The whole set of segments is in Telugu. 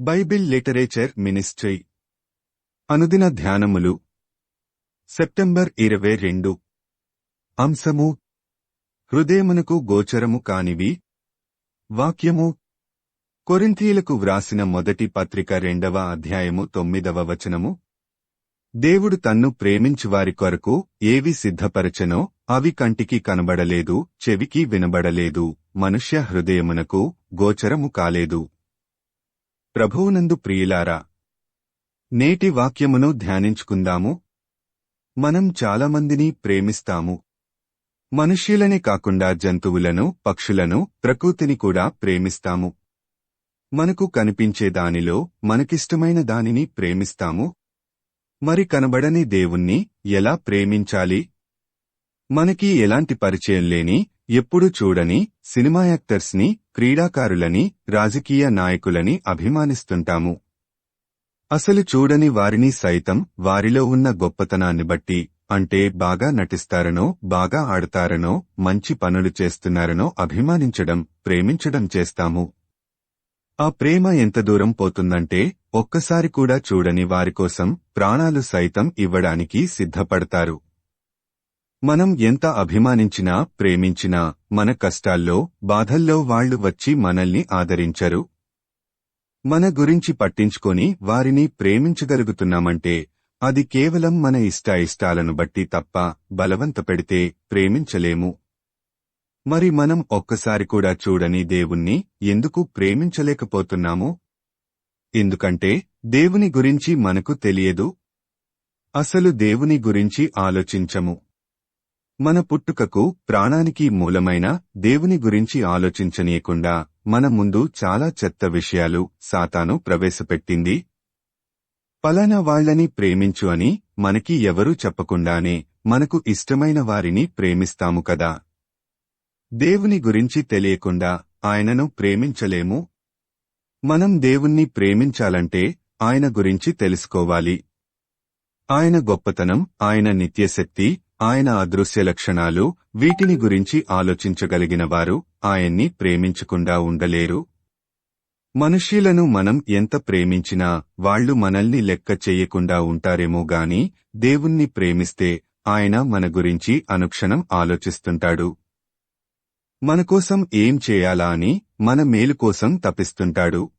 Bible literature ministry. అనుదిన ధ్యానములు. సెప్టెంబర్ ఇరవై రెండు. అంశము. హృదయమునకు గోచరము కానివి. వాక్యము. కొరింథీలకు వ్రాసిన మొదటి పత్రిక రెండవ అధ్యాయము తొమ్మిదవ వచనము. దేవుడు తన్ను ప్రేమించువారి కొరకు ఏవి సిద్ధపరచెనో అవి కంటికి కనబడలేదు చెవికి వినబడలేదు మనుష్య హృదయమునకు గోచరము కాలేదు. ప్రభువునందు ప్రియులారా నేటి వాక్యమును ధ్యానించుకుందాము. మనం చాలామందిని ప్రేమిస్తాము. మనుష్యులనే కాకుండా జంతువులను పక్షులను ప్రకృతిని కూడా ప్రేమిస్తాము. మనకు కనిపించే దానిలో మనకిష్టమైన దానిని ప్రేమిస్తాము. మరి కనబడని దేవుణ్ణి ఎలా ప్రేమించాలి? మనకి ఎలాంటి పరిచయం లేని ఎప్పుడు చూడని సినిమా యాక్టర్స్ని క్రీడాకారులని రాజకీయ నాయకులని అభిమానిస్తుంటాము. అసలు చూడని వారిని సైతం వారిలో ఉన్న గొప్పతనాన్ని బట్టి అంటే బాగా నటిస్తారనో బాగా ఆడతారనో మంచి పనులు చేస్తున్నారనో అభిమానించడం ప్రేమించడం చేస్తాము. ఆ ప్రేమ ఎంత దూరం పోతుందంటే ఒక్కసారి కూడా చూడని వారికోసం ప్రాణాలు సైతం ఇవ్వడానికి సిద్ధపడతారు. మనం ఎంత అభిమానించినా ప్రేమించినా మన కష్టాల్లో బాధల్లో వాళ్ళు వచ్చి మనల్ని ఆదరించరు. మన గురించి పట్టించుకొని వారిని ప్రేమించగలుగుతున్నామంటే అది కేవలం మన ఇష్టాయిష్టాలను బట్టి తప్ప బలవంత పెడితే ప్రేమించలేము. మరి మనం ఒక్కసారి కూడా చూడని దేవుణ్ణి ఎందుకు ప్రేమించలేకపోతున్నాము? ఎందుకంటే దేవుని గురించి మనకు తెలియదు. అసలు దేవుని గురించి ఆలోచించము. మన పుట్టుకకు ప్రాణానికి మూలమైన దేవుని గురించి ఆలోచించనీయకుండా మన ముందు చాలా చెత్త విషయాలు సాతాను ప్రవేశపెట్టింది. పలానా వాళ్ళని ప్రేమించు అని మనకి ఎవరూ చెప్పకుండానే మనకు ఇష్టమైన వారిని ప్రేమిస్తాము కదా. దేవుని గురించి తెలియకుండా ఆయనను ప్రేమించలేము. మనం దేవుణ్ణి ప్రేమించాలంటే ఆయన గురించి తెలుసుకోవాలి. ఆయన గొప్పతనం ఆయన నిత్యశక్తి ఆయన అదృశ్య లక్షణాలు వీటిని గురించి ఆలోచించగలిగిన వారు ఆయన్ని ప్రేమించకుండా ఉండలేరు. మనుష్యులను మనం ఎంత ప్రేమించినా వాళ్ళు మనల్ని లెక్క చెయ్యకుండా ఉంటారేమో గాని దేవుణ్ణి ప్రేమిస్తే ఆయన మన గురించి అనుక్షణం ఆలోచిస్తుంటాడు. మనకోసం ఏం చేయాలా అని మన మేలు కోసం తపిస్తుంటాడు.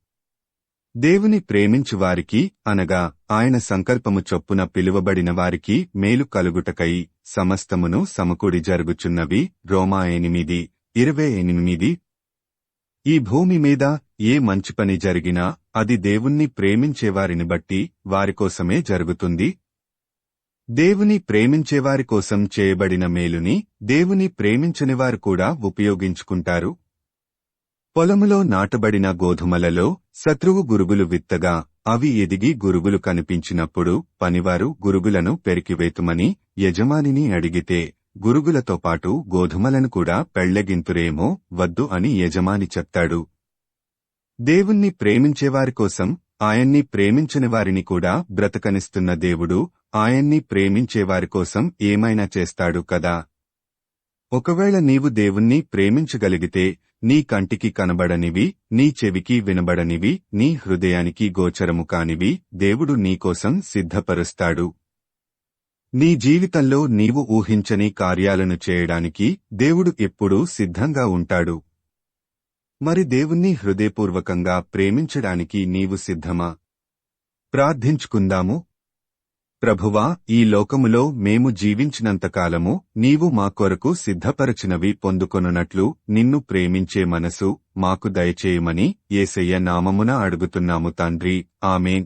దేవుని ప్రేమించు వారికి అనగా ఆయన సంకల్పము చొప్పున పిలువబడిన వారికి మేలు కలుగుటకై సమస్తమును సమకూడి జరుగుచున్నవి. రోమా ఎనిమిది ఇరవై ఎనిమిది. ఈ భూమి మీద ఏ మంచి పని జరిగినా అది దేవుణ్ణి ప్రేమించేవారిని బట్టి వారికోసమే జరుగుతుంది. దేవుని ప్రేమించేవారి కోసం చేయబడిన మేలుని దేవుని ప్రేమించనివారు కూడా ఉపయోగించుకుంటారు. పొలములో నాటబడిన గోధుమలలో శత్రువు గురుగులు విత్తగా అవి ఎదిగి గురుగులు కనిపించినప్పుడు పనివారు గురుగులను పెరికివేతుమని యజమానిని అడిగితే గురుగులతో పాటు గోధుమలను కూడా పెళ్ళగింతురేమో వద్దు అని యజమాని చెప్తాడు. దేవుణ్ణి ప్రేమించేవారి కోసం ఆయన్ని ప్రేమించని వారిని కూడా బ్రతకనిస్తున్న దేవుడు ఆయన్ని ప్రేమించేవారి కోసం ఏమైనా చేస్తాడు కదా? ఒకవేళ నీవు దేవుణ్ణి ప్రేమించగలిగితే నీ కంటికి కనబడనివి నీ చెవికి వినబడనివి నీ హృదయానికి గోచరము కానివి దేవుడు నీకోసం సిద్ధపరుస్తాడు. నీ జీవితంలో నీవు ఊహించని కార్యాలను చేయడానికి దేవుడు ఎప్పుడూ సిద్ధంగా ఉంటాడు. మరి దేవుణ్ణి హృదయపూర్వకంగా ప్రేమించడానికి నీవు సిద్ధమా? ప్రార్థించుకుందాము. ప్రభువా ఈ లోకములో మేము జీవించినంతకాలము నీవు మా కొరకు సిద్ధపరచినవి పొందుకొనున్నట్లు నిన్ను ప్రేమించే మనసు మాకు దయచేయమని ఏసయ్య నామమున అడుగుతున్నాము తండ్రి. ఆమెన్.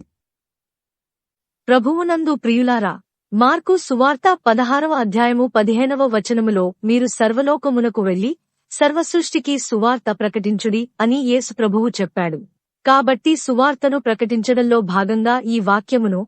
ప్రభువునందు ప్రియులారా మార్కు సువార్త పదహారవ అధ్యాయము పదిహేనవ వచనములో మీరు సర్వలోకమునకు వెళ్ళి సర్వసృష్టికి సువార్త ప్రకటించుడి అని యేసు ప్రభువు చెప్పాడు. కాబట్టి సువార్తను ప్రకటించడంలో భాగంగా ఈ వాక్యమును